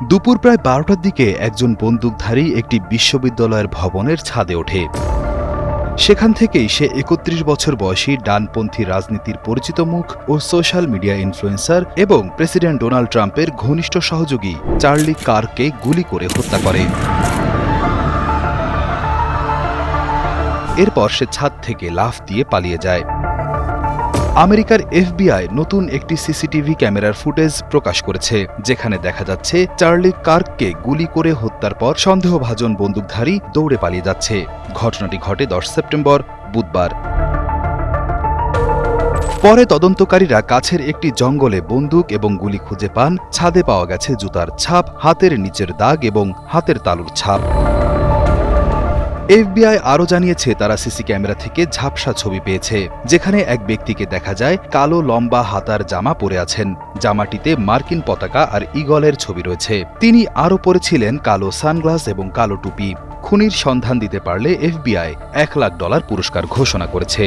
দুপুর প্রায় বারোটার দিকে একজন বন্দুকধারী একটি বিশ্ববিদ্যালয়ের ভবনের ছাদে ওঠে। সেখান থেকেই সে একত্রিশ বছর বয়সী ডানপন্থী রাজনীতির পরিচিত মুখ ও সোশ্যাল মিডিয়া ইনফ্লুয়েন্সার এবং প্রেসিডেন্ট ডোনাল্ড ট্রাম্পের ঘনিষ্ঠ সহযোগী চার্লি কারকে গুলি করে হত্যা করে। এরপর সে ছাদ থেকে লাফ দিয়ে পালিয়ে যায়। আমেরিকার এফবিআই নতুন একটি সিসিটিভি ক্যামেরার ফুটেজ প্রকাশ করেছে, যেখানে দেখা যাচ্ছে চার্লি কার্ককে গুলি করে হত্যার পর সন্দেহভাজন বন্দুকধারী দৌড়ে পালিয়ে যাচ্ছে। ঘটনাটি ঘটে দশ সেপ্টেম্বর, বুধবার। পরে তদন্তকারীরা কাছের একটি জঙ্গলে বন্দুক এবং গুলি খুঁজে পান, ছাদে পাওয়া গেছে জুতার ছাপ, হাতের নিচের দাগ এবং হাতের তালুর ছাপ। এফবিআই আরও জানিয়েছে, তারা সিসি ক্যামেরা থেকে ঝাপসা ছবি পেয়েছে, যেখানে এক ব্যক্তিকে দেখা যায় কালো, লম্বা হাতার জামা পরে আছেন। জামাটিতে মার্কিন পতাকা আর ইগলের ছবি রয়েছে। তিনি আরও পরেছিলেন কালো সানগ্লাস এবং কালো টুপি। খুনির সন্ধান দিতে পারলে এফবিআই এক লাখ ডলার পুরস্কার ঘোষণা করেছে।